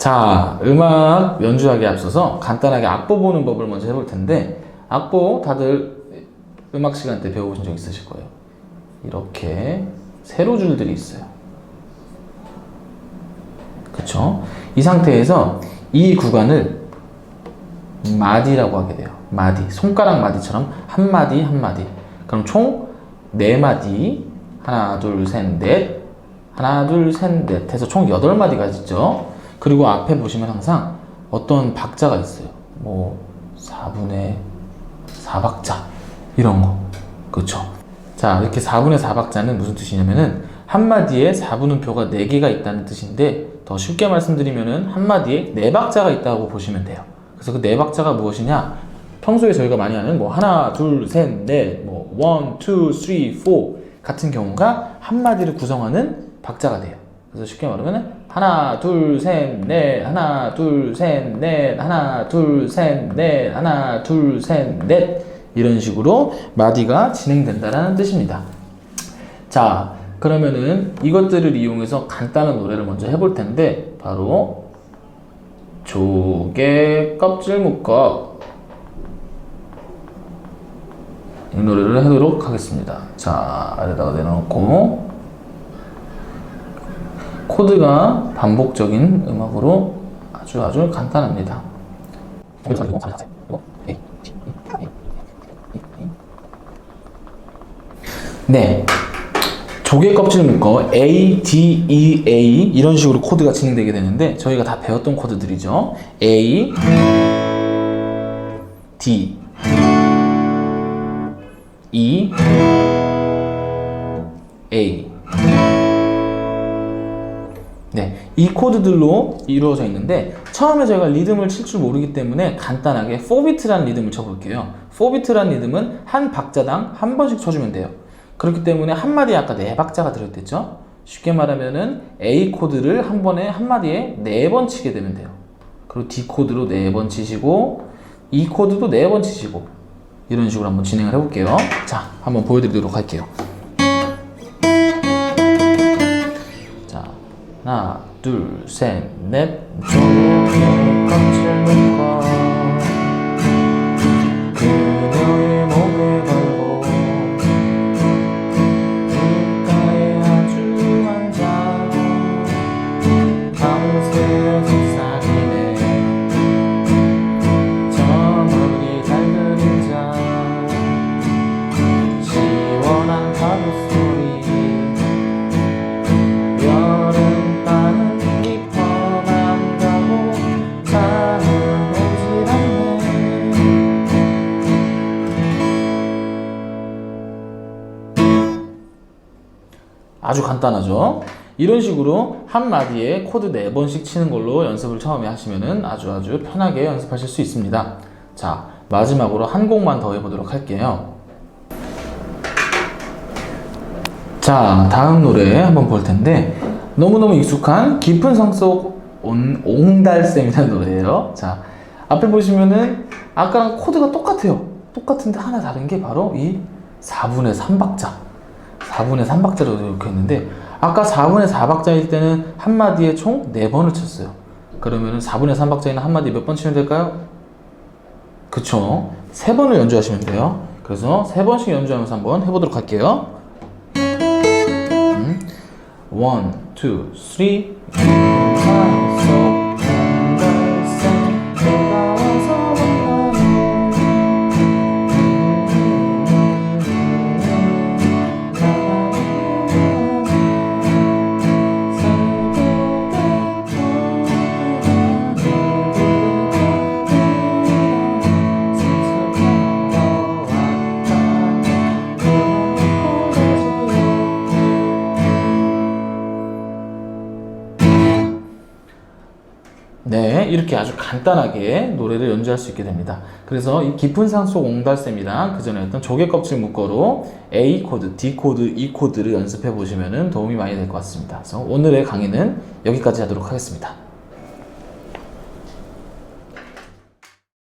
자, 음악 연주하기에 앞서서 간단하게 악보 보는 법을 먼저 해볼 텐데, 악보 다들 음악 시간 때 배워보신 적 있으실 거예요. 이렇게 세로 줄들이 있어요. 그쵸? 이 상태에서 이 구간을 마디라고 하게 돼요. 마디. 손가락 마디처럼 한 마디 한 마디. 그럼 총 네 마디. 하나, 둘, 셋, 넷. 하나, 둘, 셋, 넷 해서 총 여덟 마디가 있죠. 그리고 앞에 보시면 항상 어떤 박자가 있어요. 뭐 4분의 4박자 이런 거. 그렇죠? 자, 이렇게 4분의 4박자는 무슨 뜻이냐면은 한마디에 4분음표가 4개가 있다는 뜻인데 더 쉽게 말씀드리면은 한마디에 4박자가 있다고 보시면 돼요. 그래서 그 4박자가 무엇이냐? 평소에 저희가 많이 하는 뭐 하나, 둘, 셋, 넷, 뭐 원, 투, 쓰리, 포 같은 경우가 한마디를 구성하는 박자가 돼요. 그래서 쉽게 말하면은 하나, 둘, 셋, 넷, 하나, 둘, 셋, 넷, 하나, 둘, 셋, 넷, 하나, 둘, 셋, 넷 이런 식으로 마디가 진행된다라는 뜻입니다. 자, 그러면은 이것들을 이용해서 간단한 노래를 먼저 해볼 텐데 바로 조개 껍질 묶어 이 노래를 하도록 하겠습니다. 자, 아래다가 내려놓고 코드가 반복적인 음악으로 아주 아주 간단합니다. 네. 조개 껍질 묶어 A, D, E, A 이런 식으로 코드가 진행되게 되는데 저희가 다 배웠던 코드들이죠. A, D, E, A. 네, 이 코드들로 이루어져 있는데 처음에 저희가 리듬을 칠 줄 모르기 때문에 간단하게 4비트라는 리듬을 쳐볼게요. 4비트라는 리듬은 한 박자당 한 번씩 쳐주면 돼요. 그렇기 때문에 한 마디에 아까 네 박자가 들어있댔죠? 쉽게 말하면은 A 코드를 한 번에 한 마디에 네 번 치게 되면 돼요. 그리고 D 코드로 네 번 치시고 E 코드도 네 번 치시고 이런 식으로 한번 진행을 해볼게요. 자, 한번 보여드리도록 할게요. 하나, 둘, 셋, 넷. 조 아주 간단하죠 이런 식으로 한 마디에 코드 4번씩 치는 걸로 연습을 처음에 하시면은 아주 아주 편하게 연습하실 수 있습니다 자 마지막으로 한 곡만 더 해보도록 할게요 자, 다음 노래 한번 볼 텐데 너무너무 익숙한 깊은 성속 온, 옹달샘이라는 노래예요. 자, 앞에 보시면은 아까랑 코드가 똑같아요. 똑같은데 하나 다른 게 바로 이 4분의 3박자. 4분의 3박자로 이렇게했는데 아까 4분의 4박자일 때는 한 마디에 총 4번을 쳤어요. 그러면은 4분의 3박자에는 한 마디 몇 번 치면 될까요? 그쵸? 3번을 연주하시면 돼요. 그래서 3번씩 연주하면서 한번 해보도록 할게요. 1, 2, 3, 4. 네, 이렇게 아주 간단하게 노래를 연주할 수 있게 됩니다. 그래서 이 깊은 산속 옹달샘이랑 그 전에 했던 조개 껍질 묶어로 A 코드, D 코드, E 코드를 연습해 보시면 도움이 많이 될 것 같습니다. 그래서 오늘의 강의는 여기까지 하도록 하겠습니다.